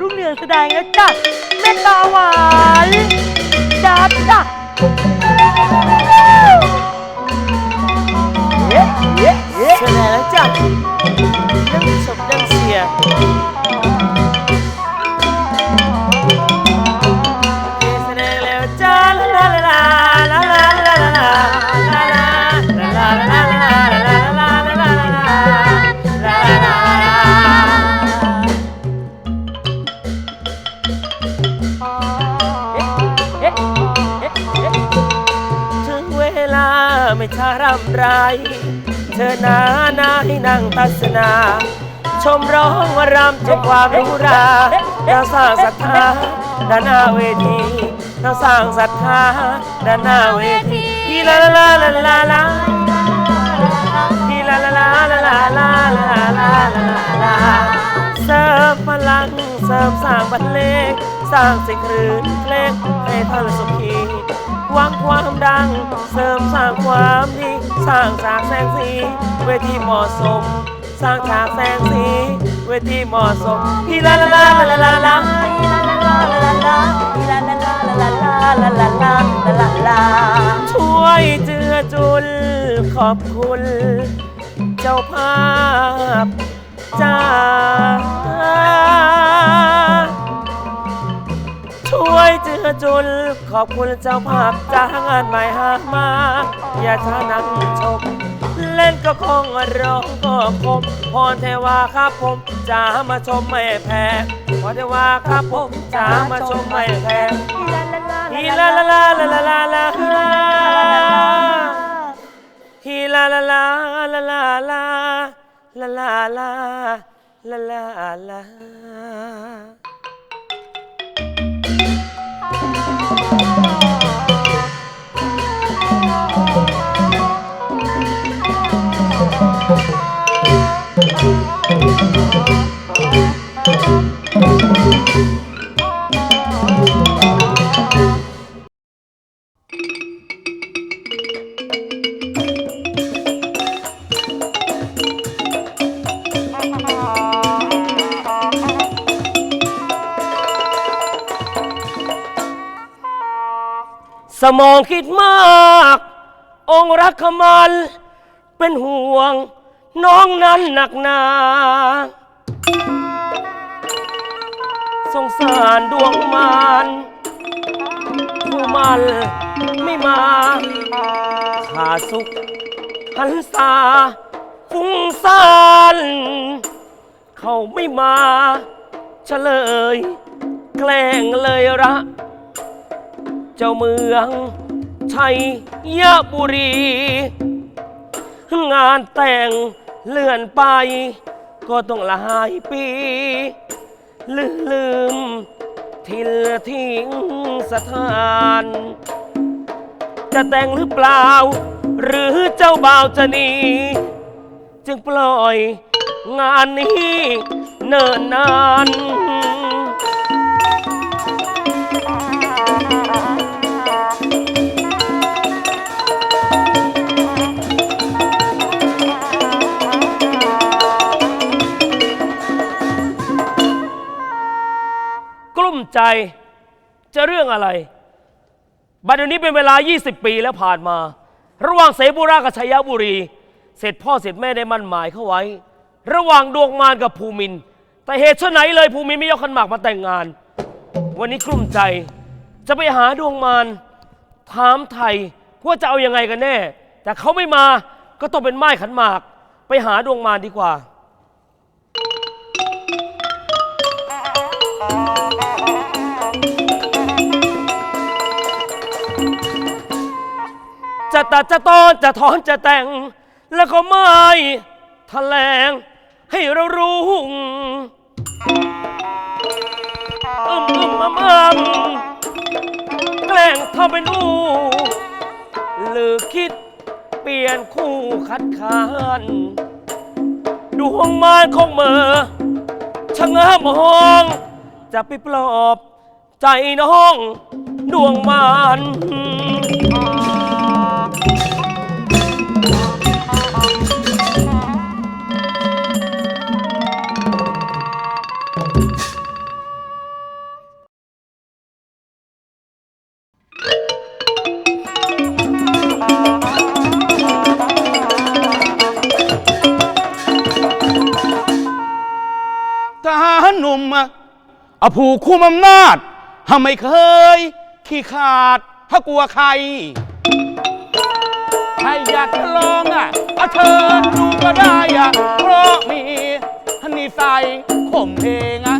รุ่งเรืองแสดงนะจ๊ะแม่ตาหวานดับจ้ะเย้เย้เย้เสร็จแล้วจ้ะนั่งศพนั่งเสียแสดงแล้วจ้าำไร เธอนานาให้นั่งตัสนา ชมร้องวารำจบความรู้ราเราสร้างศรัทธาด้านหน้าเวทีเราสร้างศรัทธาด้านหน้าเวทีฮีลาลาลาลาลาฮีลาลาลาลาลาลาลาลาลาเสริมพลังเสริมสร้างบรรเลงสร้างเสียงคลื่นเพลงให้ท่านสุขีหวังความดัง เสริมสร้างความดี สร้างฉากแสงสี เวทีเหมาะสม สร้างฉากแสงสี เวทีเหมาะสมฮีลาลาลาลาลาลาช่วยเจือจุลขอบคุณ เจ้าภาพจ้า ช่วยเจือจุลขอบคุณเจ้าภาพจ้างงานใหม่หากมา อย่าช้านั่งชม เล่นก็คงร้องก็คมพรเทวาครับผมจะมาชมไม่แพ้พรเทวาครับผมจะมาชมไม่แพ้ฮีลาลาลาลาลาลาลาฮีลาลาลาลาลาลาลาลาลาลาลา สมองคิดมาก องค์รักขมัน เป็นห่วง น้องนั้นหนักหนา สงสารดวงมารผู้มันไม่มาขาสุขหันษาฟุ้งซ่านเขาไม่มาเฉลย แกล้งเลยระ เจ้าเมืองชัยยบุรี งานแต่ง เลื่อนไป ก็ต้องหลายปีลืมลืมทิลทิ้งสถาน จะแต่งหรือเปล่า หรือเจ้าบ่าวจะหนีจึงปล่อยงานนี้เนิ่นนาน ใจจะเรื่องอะไร บัดนี้เป็นเวลา 20 ปีแล้วผ่านมา ระหว่างเสบุรากับชัยบุรี เสร็จพ่อเสร็จแม่ได้มั่นหมายเข้าไว้ ระหว่างดวงมารกับภูมิน แต่เหตุเช่นไหนเลยภูมินไม่ยกขันหมากมาแต่งงาน วันนี้กลุ้มใจ จะไปหาดวงมารถามไทยว่าจะเอายังไงกันแน่ แต่เขาไม่มาก็ต้องเป็นไม้ขันหมาก ไปหาดวงมารดีกว่า จะตัดจะตอนจะถอนจะแต่ง แล้วก็ไม่แถลง ให้เรารู้อึมอึมอำอำแกล้งทำเป็นอู้หรือคิดเปลี่ยนคู่คัดค้านดวงมารของเมอชะเง้อมอง จะไปปลอบใจน้องดวงมาร อะผู้คุมอำนาจหาไม่เคย ขี้ขาดถ้ากลัวใคร ใครอยากจะลองอะเอาเชิญดูก็ได้อะเพราะมีนิสัยข่มเพงอะ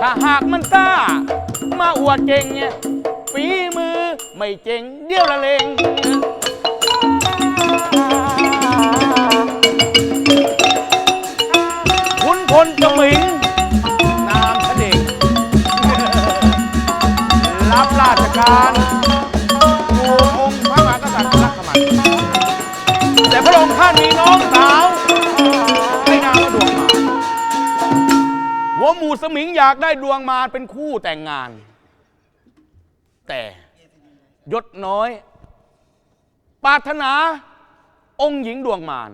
ถ้าหากมันกล้า มาอวดเก่งเนี่ยฝีมือไม่เจ๋งเดี่ยวละเลง งมารเป็นคู่แต่งงาน แต่ยศน้อย ปรารถนา องค์หญิงดวงมาร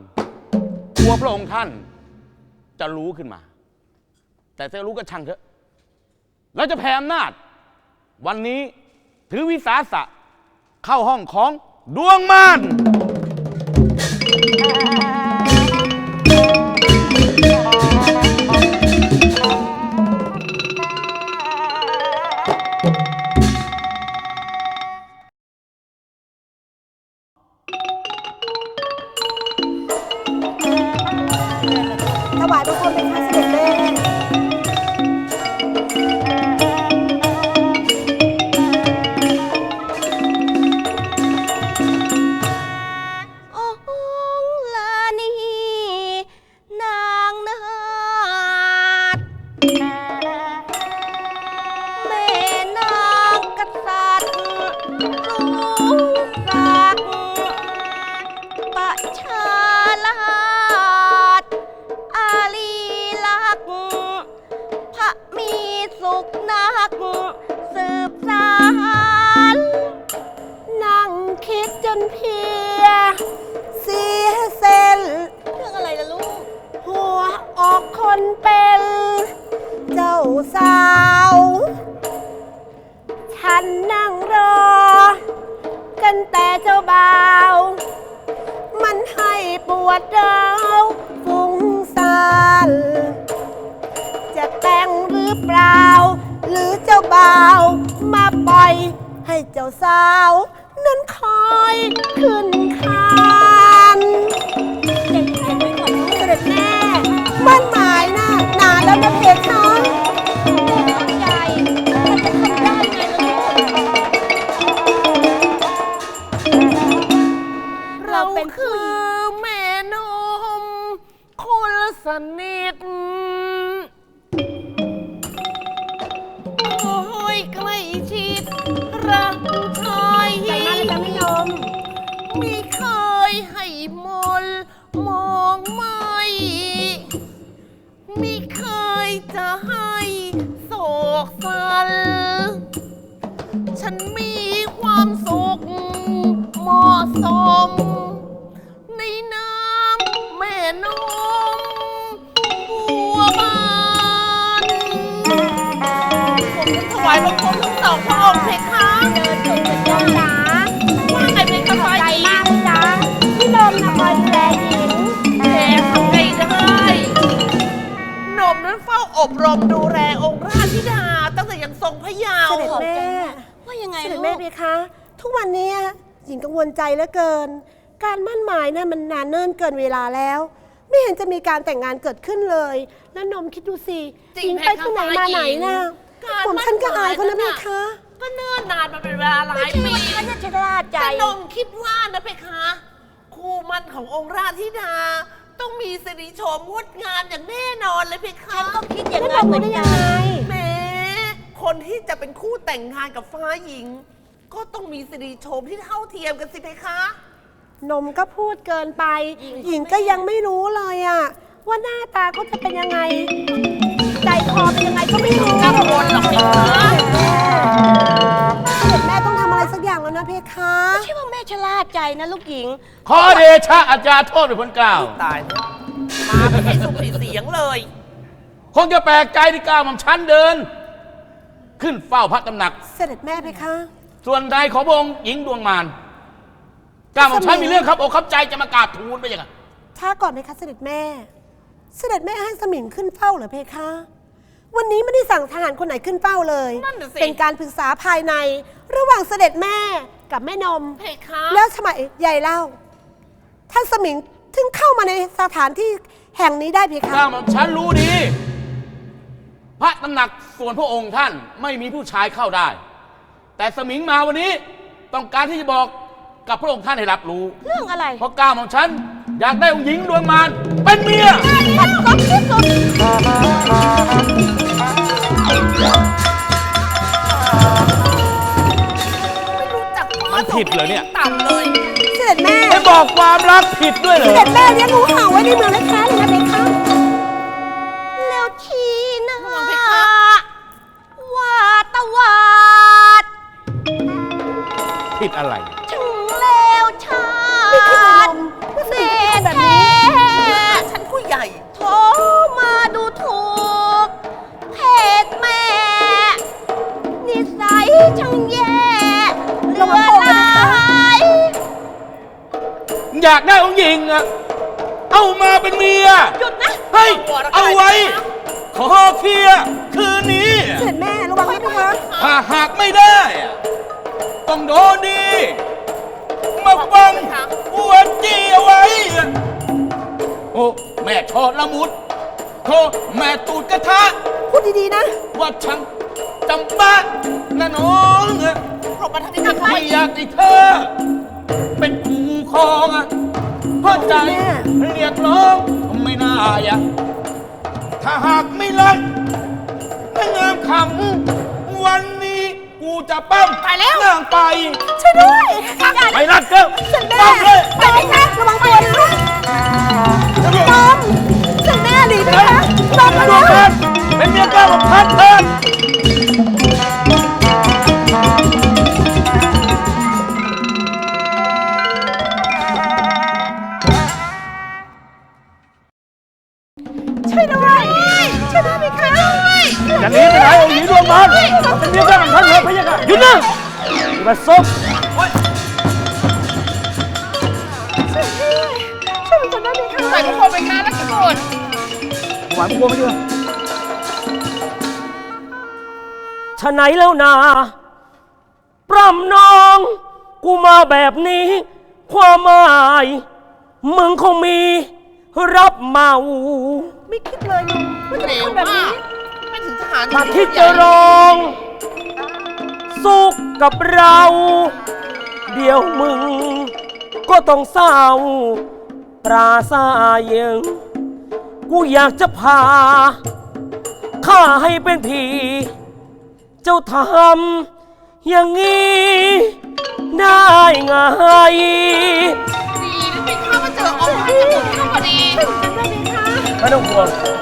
กลัวพระองค์ท่าน จะรู้ขึ้นมา แต่จะรู้ก็ช่างเถอะเราจะแผ่อำนาจ วันนี้ถือวิสาสะเข้าห้องของดวงมาร สาว ฉันนั่งรอ กันแต่เจ้าบ่าว มันให้ปวดร้าวฟุ้งซ่านจะแต่งหรือเปล่า หรือเจ้าบ่าว มาปล่อยให้เจ้าสาว นั้นคอยขึ้นคาน สองพระองค์เพคะเดินจงเป็นยอดจ๋าว่าไงเป็นกระใจมากจ้าพี่นมนะคอยดูแลหญิงแหมทำไงได้หนมนั้นเฝ้าอบรมดูแลองค์ราชธิดา ตั้งแต่ยังทรงพระเยาว์เสด็จแม่ว่ายังไงเสด็ลูจแม่กเพคะ ทุกวันเนี้ยหญิงกังวลใจเหลือเกิน การมั่นหมายเนี่ยมันนานเนิ่นเกินเวลาแล้ว ไม่เห็นจะมีการแต่งงานเกิดขึ้นเลย แล้วนมคิดดูสิจริหญิงไปที่ไหนมาไหนน่ะ การผมมั่นฉันก็อายเขานะหเพมายคะ ก็เนิ่นนานมาเป็นเวลาหลายปีฉันจะชราใจ แต่นงคิดว่านะเพคะ คู่มันขององค์ราชธิดา ต้องมีสิริโฉมงดงามอย่างแน่นอนเลยเพคะฉันก็คิดอย่างแล้วนั้นนมเหมืรู้อนได้กัยังไงนแหมคนที่จะเป็นคู่แต่งงานกับฟ้าหญิง ก็ต้องมีสิริโฉมที่เท่าเทียมกันสิเพคะนมก็พูดเกินไป หญิงก็ยังไม่รู้เลยอะว่าหน้าตาเขาจะเป็นยังไงใจ คอเป็นยังไงก็ไม่รู้กังวลหรอกเพคะเสด็จแม่ต้องทำอะไรสักอย่างแล้วนะเพคะ ไม่ใช่ว่าแม่ชะล่าใจนะลูกหญิง ขอเดชะอาจารย์โทษเป็นคนกล่าว ตายมาไม่ใช่สุภีเสียงเลย คงจะแปลกใจที่ก้าวมันชั้นเดิน ขึ้นเฝ้าพระตำหนัก เสด็จแม่เพคะ ส่วนใดของพระองค์หญิงดวงมารก้าวของฉันมีเรื่องครับอกครับใจจะมากราบทูลไปยังไงช้าก่อนเพคะเสด็จแม่ เสด็จแม่ให้สมิงขึ้นเฝ้าเหรอเพคะ วันนี้ไม่ได้สั่งทหารคนไหนขึ้นเป้าเลย นั่นน่ะสิ เป็นการปรึกษาภายในระหว่างเสด็จแม่กับแม่นม เพคะแล้วทำไมใหญ่เล่า ท่านสมิงถึงเข้ามาในสถานที่แห่งนี้ได้เพคะก้าวหม่อมฉันรู้ดี พระตำหนักส่วนพระองค์ท่านไม่มีผู้ชายเข้าได้ แต่สมิงมาวันนี้ต้องการที่จะบอกกับพระองค์ท่านให้รับรู้ เรื่องอะไร เพราะก้าวหม่อมฉัน อยากได้องค์หญิงดวงมารเป็นเมีย มันกบที่สุดไม่รู้จักมันผิดเหรอเนี่ย ต่ำเลยเสด็จแม่ไม่บอกความรักผิดด้วยเหรเสอด็จแม่เลี้ยงงูเห่าไว้ในเมืองนะคะหรือไงเพคะแล้วทีนะระวังเพคะว่าตวาดผิดอะไร แย่เหลือหลายอยากได้องค์หญิงอะเอามาเป็นเมีย หยุดนะเฮ้ย เอาไว้ ขอเคลียร์คืนนี้ เสด็จแม่ระวังด้วยนะถ้าหากไม่ได้อะต้องโดนดี มาฟังอวดจีเอาไว้อะโอ้แม่ชอดละมุดโทแม่ตูดกระทะ พูดดีๆนะ ว่าฉัน จำบ้านะน้องอะปรบมาทางนี้กันไว้ไม่อยากให้เธอ เป็นคู่ครองอะเพราะใจเรียกร้องไม่น่าอะถ้าหากไม่รักไม่งามคำวันนี้กูจะปั้มไปแล้ว นางไป ช่วยด้วยไปรักเกินเสด็จแม่ปั้มเลยไปเพคะระวังตัวนะนมเสด็จแม่หนีไปคะนมดแล้ววงนะพันเป็นเมียเก้าของพันเถิด จะหนีไปไหนองค์หญิงดวงมารเป็นเมียเจ้าของท่านเถิดพระยาค่ะหยุดนะอย่ามาซบช่วยมันก่อนได้เพคะใส่ทุกคนไปคะแล้วกี่คนหวานกลัวไม่เชื่อฉะไหนแล้วนาปร่ำน้อง กูมาแบบนี้ ความหมาย มึงคงมี รับเมา ไม่คิดเลยนมว่าจะเร็เป็นวคนแบบมานี้กไม่ถึงท หารถ้าคิดจะรอง สุขกับเรา เดี๋ยวมึง ก็ต้องเศร้าปราศายงกูอยากจะพาข้าให้เป็นผี เจ้าทำอย่างนี้ได้ไงดีนะเพคะมาเจอองค์พระสมุทรเข้าพอดี ไม่ต้องห่วง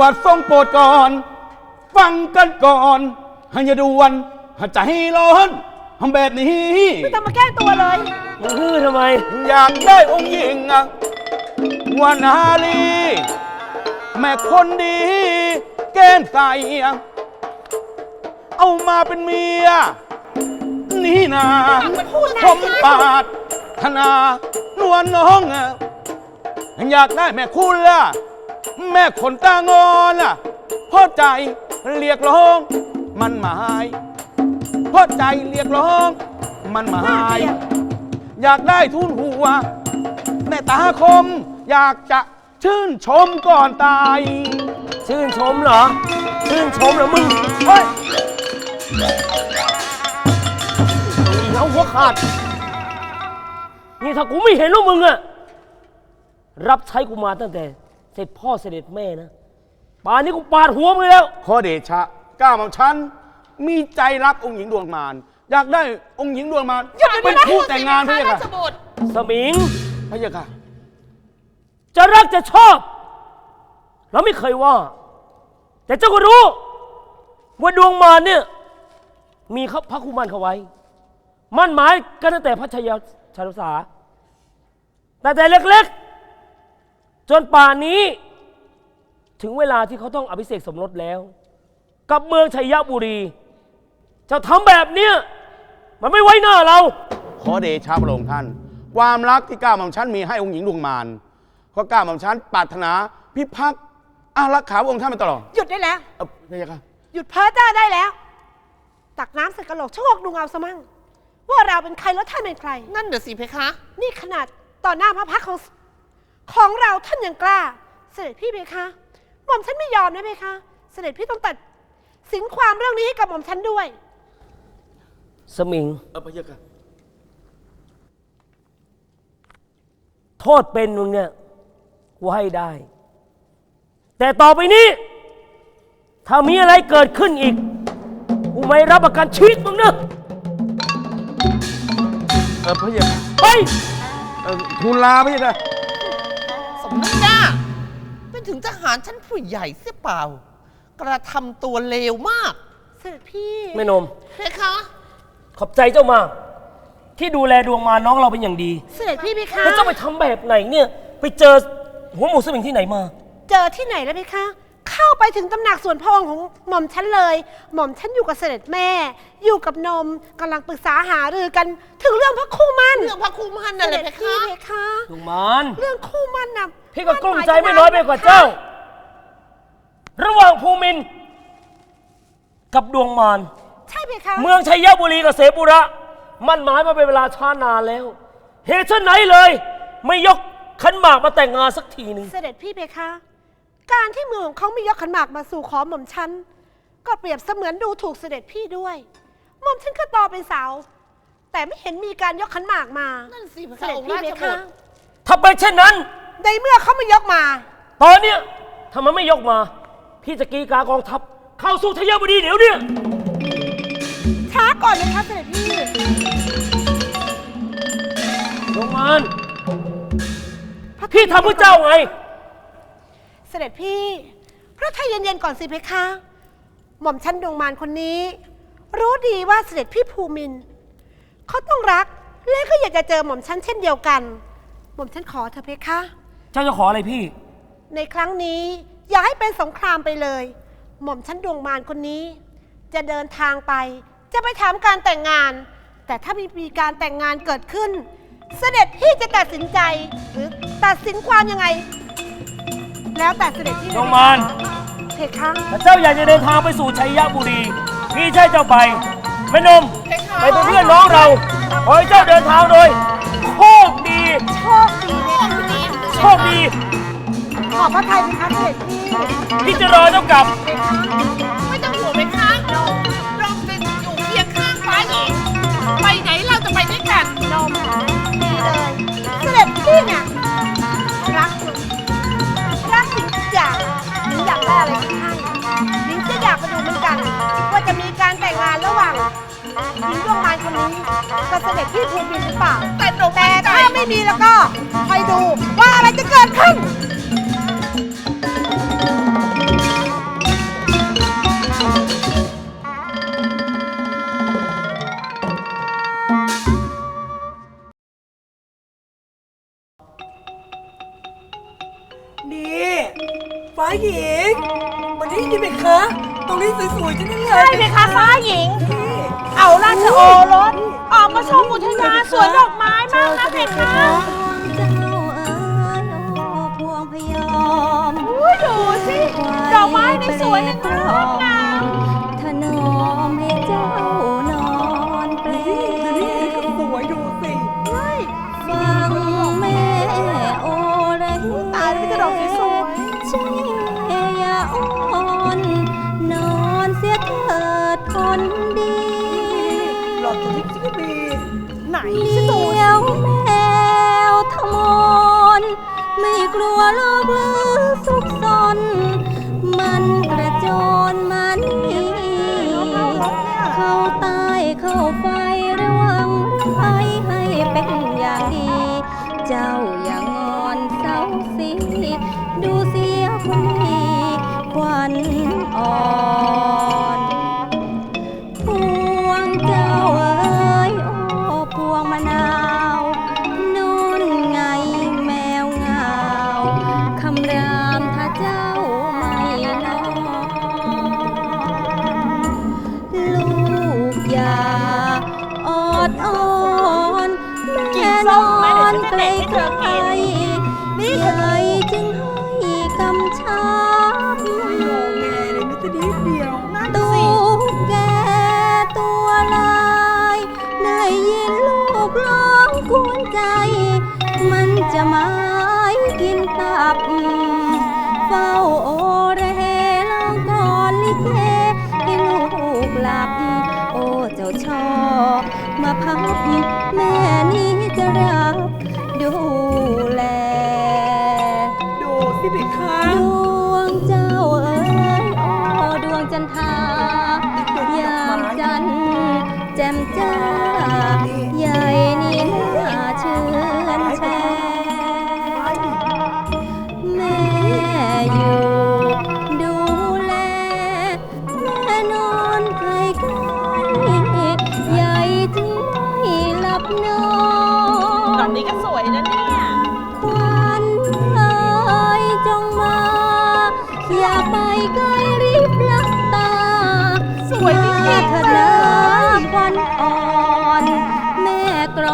วัดทรงโปรดก่อน ฟังกันก่อนให้อยาด่วนให้ใจร้อนทำแบบนี้ ไม่ต้องมาแก้ตัวเลย มึงฮือทำไม อยากได้องค์หญิงอะวานาลี แม่คนดี แก้มใสอะเอามาเป็นเมีย นี่นาผมปาดธนานวลน้องอะอยากได้แม่คุณล่ะ แม่คนตางอนล่ะเพ่อใจเรียกร้อง มันหมายเพ่อใจเรียกร้อง มันหมาย อยากได้ทุนหัว แม่ตาคม อยากจะชื่นชมก่อนตาย ชื่นชมเหรอ ชื่นชมเหรอมึงเฮ้ยเอาหัวขาด นี่ถ้ากูไม่เห็นว่ามึงอะรับใช้กูมาตั้งแต่ เสร็จพ่อเสด็จแม่นะป่านนี้กูปาดหัวมึงแล้ว ขอเดชะก้าวของฉัน มีใจรักองค์หญิงดวงมารอยากได้องค์หญิงดวงมารเป็นคู่แต่งงานพะยะราค่ะชบุตรสมิง พะยะค่ะ จะรักจะชอบ เราไม่เคยว่า แต่เจ้าก็รู้ ว่าดวงมารเนี่ย มีเขาพระคุมันเขาไว้ มั่นหมายกันตั้งแต่พระชายาชาลุสาแต่แต่เล็กๆ จนป่านนี้ถึงเวลาที่เขาต้องอภิเษกสมรสแล้ว กับเมืองชัยบุรีเจ้าทำแบบเนี้ยมันไม่ไว้หน้าเรา ขอเดชะพระองค์ท่าน ความรักที่ก้าวหม่อมฉันมีให้องค์หญิงดวงมารเพราะก้าวหม่อมฉันปรารถนาพิพักษ์อารักขาพระองค์ท่านมาตลอดหยุดได้แล้ว เออพระยาค่ะหยุดเพ้อเจ้อได้แล้ว ตักน้ำใส่กระโหลกชะโงกดูเงาซะมั่งว่าเราเป็นใครแล้วท่านเป็นใคร นั่นเดี๋ยวสิเพคะ นี่ขนาดต่อหน้าพระพักตร์ของ ของเราท่านยังกล้า เสด็จพี่เพคะหม่อมฉันไม่ยอมนะเพคะ เสด็จพี่ต้องตัดสินความเรื่องนี้ให้กับหม่อมฉันด้วย สมิง เออพระยาค่ะโทษเป็นมึงเนี่ยกูให้ได้ แต่ต่อไปนี้ ถ้ามีอะไรเกิดขึ้นอีกกูไม่รับประกันชีวิตมึงนะเออพระยาค่ะไป เออทูลลาพระยาค่ะ สมน้ำหน้าเป็นถึงทหารชั้นผู้ใหญ่เสียเปล่า กระทำตัวเลวมากเสด็จพี่แม่นม เพคะขอบใจเจ้ามาก ที่ดูแลดวงมาน้องเราเป็นอย่างดี เสด็จพี่เพคะแล้วเจ้าไปทำแบบไหนเนี่ย ไปเจอหัวหมูสมิงที่ไหนมา เจอที่ไหนแล้วเพคะ เข้าไปถึงตำหนักส่วนพระองค์ของหม่อมฉันเลย หม่อมฉันอยู่กับเสด็จแม่ อยู่กับนมกำลังปรึกษาหารือกันถึงเรื่องพระคู่มั่นเรื่องพระคุมันเสนั่นแหด็ละจเพพี่คะ เพคะ ดวงมาน เรื่องคู่มั่นน่ะ พี่ก็กลุ้มใจไม่น้อยไปกว่าเจ้า ระหว่างภูมินทร์กับดวงมารใช่เพคะเมืองชัยบุรีกับเสบุระ มันหมายมาเป็นเวลาช้านานแล้ว เหตุเช่นไหนเลย ไม่ยกขันหมากมาแต่งงานสักทีหนึ่งเสด็จพี่เพคะ การที่เมืองของเขาไม่ยกขันหมากมาสู่ขอหม่อมฉันก็เปรียบเสมือนดูถูกเสด็จพี่ด้วยหม่อมฉันก็โตเป็นสาว แต่ไม่เห็นมีการยกขันหมากมานั่นสิเพเสคะด็จองค์พี่ราเพชบุคะ ตร ถ้าเป็นเช่นนั้น ในเมื่อเขาไม่ยกมา ตอนเนี้ยถ้ามันไม่ยกมา พี่จะกรีดกรากองทัพเข้าสู่ทยบุรีเดี๋ยวเนี้ยช้าก่อนเลยคะเสด็จพี่ดวงมารพี่ทำเพื่อเจ้าไง เสด็จพี่ พระไทยเย็นๆก่อนสิเพคะ หม่อมฉันดวงมารคนนี้ รู้ดีว่าเสด็จพี่ภูมินทร์เขาต้องรักและก็อยากจะเจอหม่อมฉันเช่นเดียวกัน หม่อมฉันขอเธอะเพคะ เจ้าจะขออะไรพี่ ในครั้งนี้อย่าให้เป็นสงครามไปเลย หม่อมชั้นดวงมารคนนี้ จะเดินทางไป จะไปถามการแต่งงาน แต่ถ้ามีมีการแต่งงานเกิดขึ้น เสด็จพี่จะตัดสินใจหรือตัดสินความยังไง แล้วแต่เสด็จพี่ดวงมาร เพคะถ้าเจ้าอยากจะเดินทางไปสู่ชัยบุรี พี่ใช่เจ้าไปแม่นมเพคะไปเป็นเพื่อนน้องเราขอให้เจ้าเดินทางโดยโชคดี โชคดีเลย ค่ะโชคดี ขอบพระทัยเพคะเสด็จพี่ที่จะรอเจ้ากลับ ไม่ต้องห่วงเพคะเราเราจะอยู่เคียงข้างฟ้าหญิงไปไหนเราจะไปด้วยกันนม หญิงดวงมานคนนี้จะเสด็จพี่ภูมินหรือเปล่าแต่หนูแต่ถ้าไม่มีแล้วก็คอยดูว่าอะไรจะเกิดขึ้น คนดี หลอดตัวที่ที่ดีไหนเดียวแมวทมนไม่กลัวโลกลือซุกซน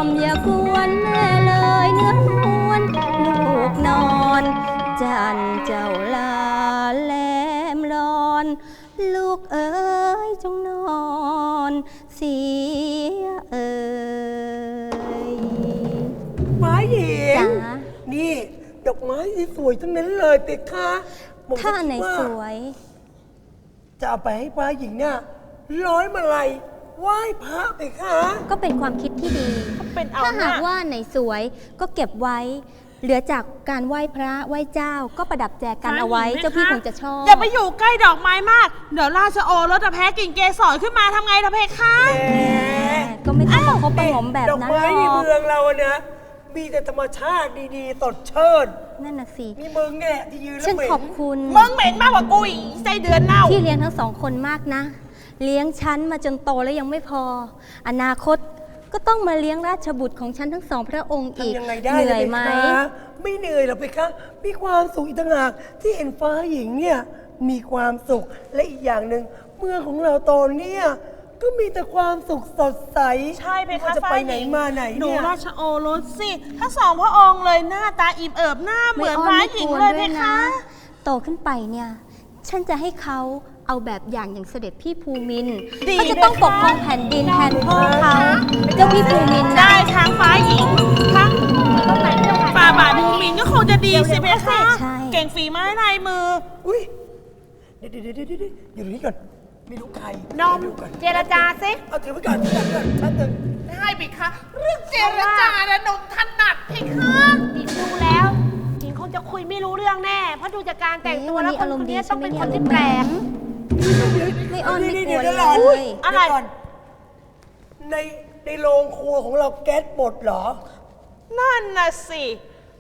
อมอย่ากวนแม่เลยเนื้อนวลลูกนอน จันเจ้าลาแหลมลอน ลูกเอ๋ยจงนอนเสียเอ๋ยฟ้าหญิงจ๋านี่ดอกไม้ที่สวยทั้งนั้นเลยเพคะผมก็ถ้าอันไหนคิดว่าสวย จะเอาไปให้ฟ้าหญิงเนี่ยร้อยมาลัย ไหว้พระเพคะก็เป็นความคิดที่ดี เป็นเอาถ้าหน้าหากว่าไหนสวยก็เก็บไว้ เหลือจากการไหว้พระไหว้เจ้าก็ประดับแจกันเอาไว้ เจ้าพี่คงจะชอบ อย่าไปอยู่ใกล้ดอกไม้มาก เดี๋ยวราชโอรสจะแพ้กิ่งเกสรขึ้นมาทำไงทะเพคะแหมก็ไม่ต้องประคบประหงมแบบดอกนั้นไม้หรในอกเมืองเราอะนะ มีแต่ธรรมชาติดีๆสดเชิญนั่นน่ะสิมีมึงแง่ที่ยืนแล้วฉันเหม็นขอบคุณ มึงเหม็นมากกว่ากูอีกใจเดือนเน่า ที่เลี้ยงทั้งสองคนมากนะ เลี้ยงฉันมาจนโตแล้วยังไม่พอ อนาคตก็ต้องมาเลี้ยงราชบุตรของฉันทั้งสองพระองค์อีกทำยังไงได้เหนื่อยล่ะไหมเพคะไม่เหนื่อยหรอกเพคะมีความสุขอีกต่างหากที่เห็นฟ้าหญิงเนี่ยมีความสุขและอีกอย่างหนึ่งเมืองของเราตอนเนี้ยก็มีแต่ความสุขสดใสใช่เพไม่คะว่าจะไปไหนมาไหนดูเนี่ยราชโอรสสิทั้งสองพระองค์เลยหน้าตาอิ่มเอิบหน้าเหมือนฟ้าหญิงเลยเพคะ โตขึ้นไปเนี่ย ฉันจะให้เขา เอาแบบอย่างอย่างเสด็จพี่ภูมินทร์ดีเขาจะต้องปกครองแผ่นดินแทนพ่อเขาเจ้าพี่ภูมินทร์นะได้ทั้งฟ้าหญิงทั้งฝ่าบาทภูมินทร์ก็คงจะดีสิเพคะใช่ เก่งฝีไม้ลายมือ อุ้ยเดี๋ยวเดี๋ยวเดี๋ยวเดี๋ยวอยู่ตรงนี้ก่อนไม่รู้ใครนมดูก่อนเจรจาสิเอาถือไว้ก่อนถือไว้ก่อนแป๊บนึงได้เพคะ เรื่องเจรจานะนมถนัดเพคะหญิงดูแล้วหญิงคงจะคุยไม่รู้เรื่องแน่ เพราะดูจากการแต่งตัวแล้วคนคนนี้ต้องเป็นคนที่แปลก ไม่อ้อนไม่กเดี๋ลัยววเดี๋ยวเลรอยอุ๊ยอะไร เดี๋ยวก่อนในในโรงครัวของเราแก๊สหมดเหรอ นั่นน่ะสิ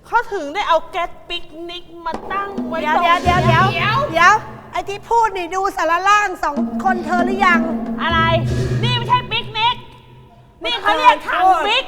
เขาถึงได้เอาแก๊สปิกนิกมาตั้งไว้เดี๋ยวตรงเดี๋ยวเดี๋ยวเดี๋ยวเดี๋ยวเดี๋ยวไอ้ที่พูดนี่ดูสารล่างสองคนเธอหรือยัง อะไร นี่ไม่ใช่ปิกนิก นี่เขาเรียกถังโทษปิก